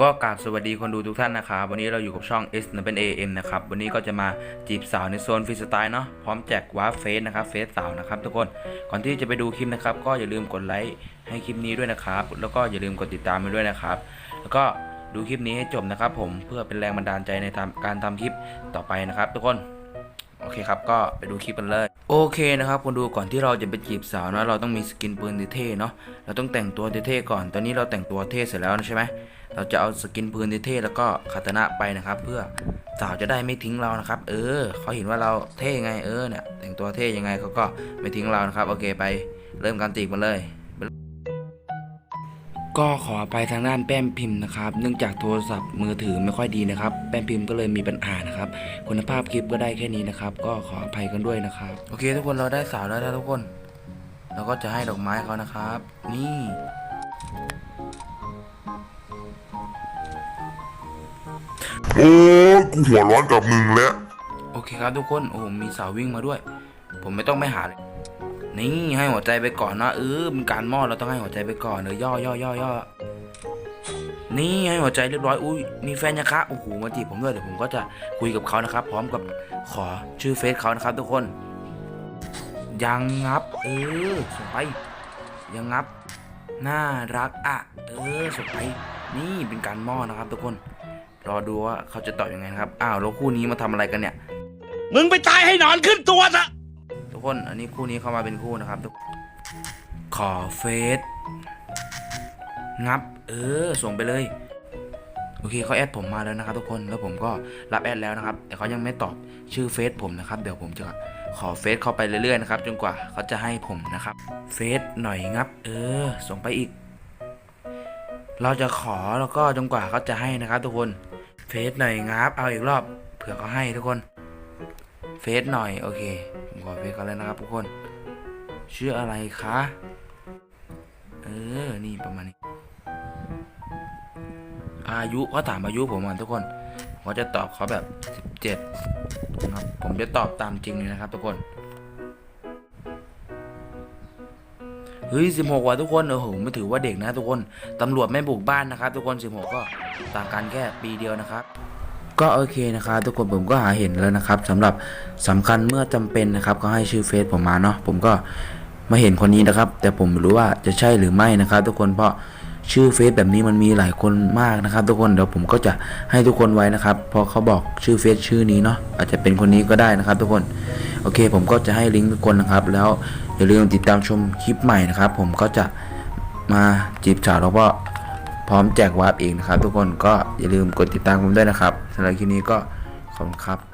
ก็กราบสวัสดีคนดูทุกท่านนะครับวันนี้เราอยู่กับช่อง S นเป็น AM นะครับวันนี้ก็จะมาจีบสาวในโซนฟรีสไตล์เนาะพร้อมแจกวาร์เฟสนะครับเฟสสาวนะครับทุกคนก่อนที่จะไปดูคลิปนะครับ ก็อย่าลืมกดไลค์ให้คลิปนี้ด้วยนะครับ แล้วก็อย่าลืมกดติดตามไปด้วยนะครับ แล้วก็ดูคลิปนี้ให้จบนะครับ ผมเพื่อเป็นแรงบันดาลใจในการทำคลิปต่อไปนะครับ ทุกคนโอเคครับ ก็ไปดูคลิปกันเลย โอเคนะครับคนดูก่อนที่เราจะไปจีบสาวนะเราต้องมีสกินปืนเท่ๆเนาะเราต้องแต่งตัวเท่ๆก่อน ตอนนี้เราแต่งตัวเท่เสร็จแล้วใช่ไหม เราจะเอาสกินปืนเท่ๆแล้วก็คาตานะไปนะครับ เพื่อสาวจะได้ไม่ทิ้งเรานะครับ เออเขาเห็นว่าเราเท่ไงเออเนี่ยแต่งตัวเท่ยังไงเขาก็ไม่ทิ้งเรานะครับ โอเคไปเริ่มการจีบกันเลยก็ขอไปทางด้านแป้มพิมพ์นะครับ เนื่องจากโทรศัพท์มือถือไม่ค่อยดีนะครับ แป้มพิมพ์ก็เลยมีปัญหานะครับ คุณภาพคลิปก็ได้แค่นี้นะครับ ก็ขออภัยกันด้วยนะครับ โอเค ทุกคนเราได้สาวแล้วนะทุกคน เราก็จะให้ดอกไม้เขานะครับ นี่ โอ้ยกูหัวร้อนกับมึงแล้ว โอเคครับทุกคน โอ้โหมีสาววิ่งมาด้วย ผมไม่ต้องไปหาเลยนี่ให้หัวใจไปก่อนนะเออเป็นการมอดเราต้องให้หัวใจไปก่อนเออย่อย่อย่อย่อนี่ให้หัวใจเรียบร้อยอุ้ยมีแฟนยังคะโอ้โหมาจีบผมด้วยเดี๋ยวผมก็จะคุยกับเขานะครับ พร้อมกับขอชื่อเฟซเขานะครับ ทุกคน ยังงับ เออสวยยังงับ น่ารักอะ เออสวยนี่เป็นการมอดนะครับ ทุกคน รอดูว่าเขาจะตอบยังไงนะครับ อ้าวแล้วคู่นี้มาทำอะไรกันเนี่ย มึงไปตายให้หนอนขึ้นตัวซะทุกคน อันนี้คู่นี้เข้ามาเป็นคู่นะครับทุกขอเฟซงับ เออ ส่งไปเลย โอเคเขาแอดผมมาแล้วนะครับทุกคน แล้วผมก็รับแอดแล้วนะครับ แต่เขายังไม่ตอบชื่อเฟซผมนะครับ เดี๋ยวผมจะขอเฟซเข้าไปเรื่อยๆนะครับ จนกว่าเขาจะให้ผมนะครับ เฟซหน่อยงับ เออ ส่งไปอีก เราจะขอแล้วก็จนกว่าเขาจะให้นะครับ ทุกคนเฟซหน่อยงับเอาอีกรอบเผื่อเขาให้ทุกคน เฟซหน่อยโอเคผมขอเฟซเขาแล้วนะครับทุกคน ชื่ออะไรคะเออนี่ประมาณนี้ อายุเขาถามอายุผมอะทุกคนผมจะตอบเขาแบบสิบเจ็ดนะครับผมจะตอบตามจริงเลยนะครับทุกคน เฮ้ยสิบหกว่ะทุกคนโอ้โหไม่ถือว่าเด็กนะทุกคนตำรวจไม่บุกบ้านนะครับ ทุกคนสิบหกก็ต่างกันแค่ปีเดียวนะครับก็โอเคนะครับทุกคนผมก็หาเห็นแล้วนะครับสำหรับสำคัญเมื่อจำเป็นนะครับก็ให้ชื่อเฟซผมมาเนาะผมก็มาเห็นคนนี้นะครับ แต่ผมไม่รู้ว่าจะใช่หรือไม่นะครับ ทุกคนเพราะชื่อเฟซแบบนี้มันมีหลายคนมากนะครับ ทุกคนเดี๋ยวผมก็จะให้ทุกคนไว้นะครับพราะเขาบอกชื่อเฟซชื่อนี้เนาะอาจจะเป็นคนนี้ก็ได้นะครับ ทุกคน โอเค ผมก็จะให้ลิงก์ทุกคนนะครับ แล้วอย่าลืมติดตามชมคลิปใหม่นะครับ ผมก็จะมาจีบสาวแล้วก็พร้อมแจกวาร์ปอีกนะครับ ทุกคนก็อย่าลืมกดติดตามผมด้วยนะครับสำหรับคลิปนี้ก็ขอบคุณครับ